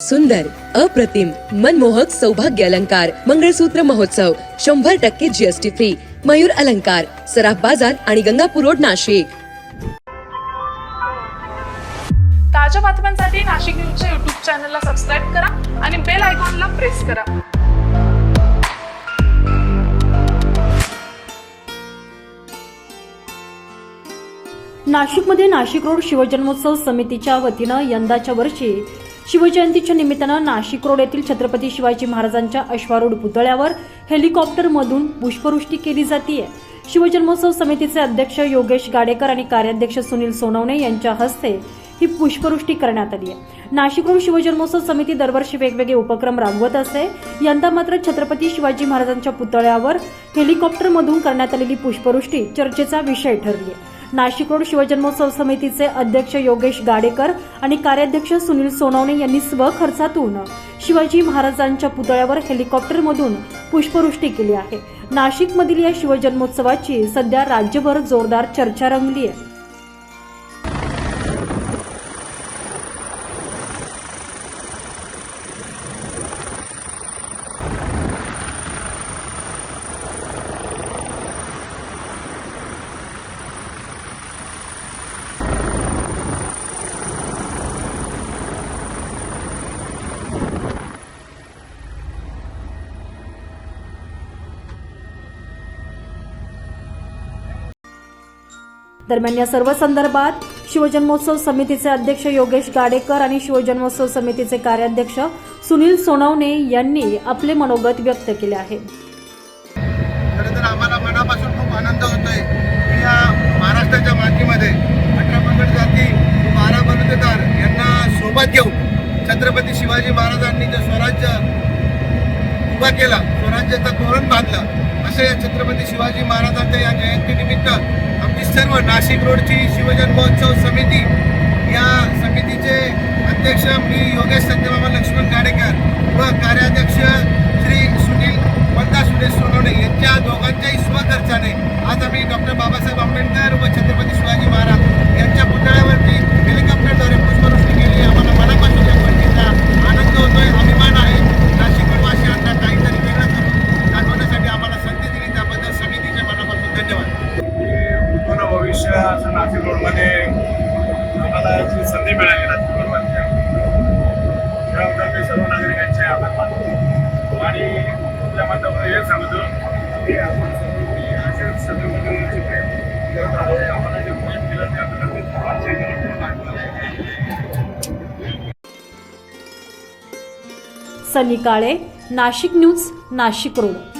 सुंदर अप्रतिम मनमोहक सौभाग्य अलंकार मंगळसूत्र महोत्सव शंभर टक्के जीएसटी फ्री मयूर अलंकार सराफ बाजार आणि गंगापूर रोड नाशिक. ताज्या बातम्यांसाठी नाशिक न्यूजच्या युट्यूब चॅनलला सबस्क्राईब करा आणि बेल आयकॉनला प्रेस करा. नाशिकमध्ये नाशिक रोड शिवजन्मोत्सव समितीच्या वतीनं यंदाच्या वर्षी शिवजयंतीच्या निमित्तानं नाशिक रोड येथील छत्रपती शिवाजी महाराजांच्या अश्वारूढ पुतळ्यावर हेलिकॉप्टरमधून पुष्पवृष्टी केली जाते शिवजन्मोत्सव समितीचे अध्यक्ष योगेश गाडेकर आणि कार्याध्यक्ष सुनील सोनवणे यांच्या हस्ते ही पुष्पवृष्टी करण्यात आली आहे. नाशिक रोड शिवजन्मोत्सव समिती दरवर्षी वेगवेगळे उपक्रम राबवत असते. यंदा मात्र छत्रपती शिवाजी महाराजांच्या पुतळ्यावर हेलिकॉप्टरमधून करण्यात आलेली पुष्पवृष्टी चर्चेचा विषय ठरली आहे. नाशिक रोड शिवजन्मोत्सव समितीचे अध्यक्ष योगेश गाडेकर आणि कार्याध्यक्ष सुनील सोनवणे यांनी स्वखर्चातून शिवाजी महाराजांच्या पुतळ्यावर हेलिकॉप्टरमधून पुष्पवृष्टी केली आहे. नाशिकमधील या शिवजन्मोत्सवाची सध्या राज्यभर जोरदार चर्चा रंगली आहे. दरम्यान या सर्व संदर्भात शिवजन्मोत्सव समितीचे अध्यक्ष योगेश गाडेकर आणि शिवजन्मोत्सव समितीचे कार्याध्यक्ष सुनील सोनवणे यांनी आपले मनोगत व्यक्त केले आहे. खरं तर आम्हाला मनापासून खूप आनंद होतोय. की या महाराष्ट्राच्या मातीमध्ये अठरा पगड जाती बारा बलुतेदार यांना सोबत घेऊन छत्रपती शिवाजी महाराजांनी जे स्वराज्य उभा केला स्वराज्याचं धोरण बांधलं असे या छत्रपती शिवाजी महाराजांच्या या जयंतीनिमित्त सर्व नाशिक रोडची शिवजन महोत्सव समिती या समितीचे अध्यक्ष मी योगेश सत्यबाबा लक्ष्मण गाडेकर व कार्याध्यक्ष श्री सुनील वंदा सुरेश सोनवणे यांच्या दोघांच्याही स्वखर्चाने आज आम्ही डॉक्टर बाबासाहेब आंबेडकर व छत्रपती शिवाजी महाराज यांच्या पुतळ्यावरती हेलिकॉप्टरद्वारे पुष्पवृष्टी केली आम्हाला मनापासून या गोष्टीचा आनंद होतोय अभिमान आहे नाशिकवासियांना काहीतरी वेगळं करून दाखवण्यासाठी आम्हाला संधी दिली त्याबद्दल समितीच्या मनापासून धन्यवाद पूर्ण भविष्य असं नाशिक रोडमध्ये आम्हाला जी संधी मिळाली नाशिक रोडमध्ये त्याबद्दल मी सर्व नागरिकांचे आभार मानतो. आणि आपल्या माध्यमातून हे सांगतो की आपण सर्वांनी असेच छत्रपतीवरचे प्रेम करत राहावे आम्हाला जे प्रेम केलं त्याबद्दल सनी काळे नाशिक न्यूज नाशिक रोड.